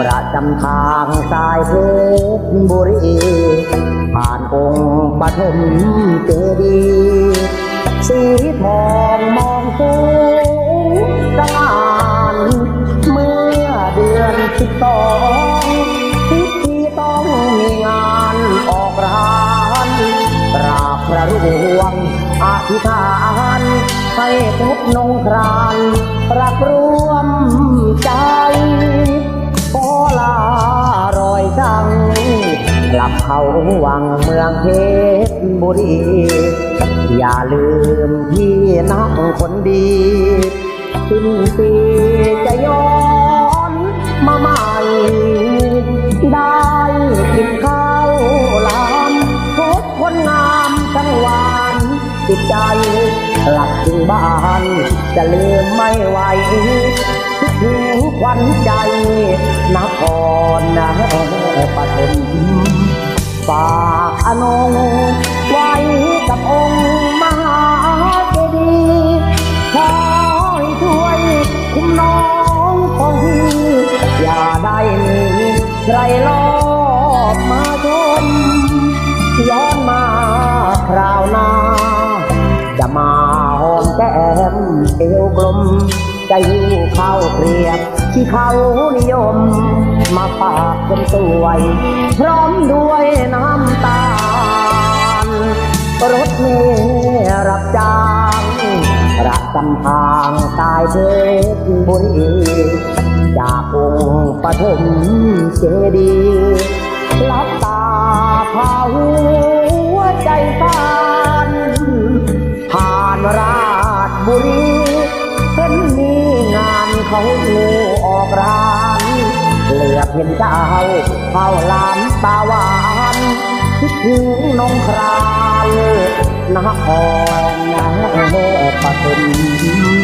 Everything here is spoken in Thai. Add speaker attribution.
Speaker 1: ประจำทางสายเพชรบุรีผ่านองค์ปฐมเจดีย์สีทองมองสูงสง่านเมื่อเดือนสิบสองพิธีต้องมีงานออกร้านกราบพระร่วงอธิษฐานให้พบนงครานรักรวม ใจปอลารอยดังกลับเข้าวังเมืองเพชรบุรี อย่าลืมพี่นักคนดีสิ้นปีจะย้อน จิตใจ หลับถึงบ้านจะลืมไม่ไหวคิดถึงควันใจนครนะปฐมฝากอนงไว้กับองค์มหาเจดีย์ขอให้ช่วยคุ้มน้องของพี่อย่าได้มีใครลอบมาชมย้อนมาคราวหน้า มาหอมแก้มเอวกลมใจะหิ้วข้าวเกลียบ ที่เขานิยม มาฝากคนสวย พร้อมด้วยน้ำตาลรถเมล์รับจ้างระจำทางสายเพชรบุรีจากองค์ปฐมเจดีย์รับ บุรีเห็นมีงานเขางูออกร้านเหลือบเห็นเจ้าเฝ้าลามตาหวานคิดถึงนงครานนครนะปฐม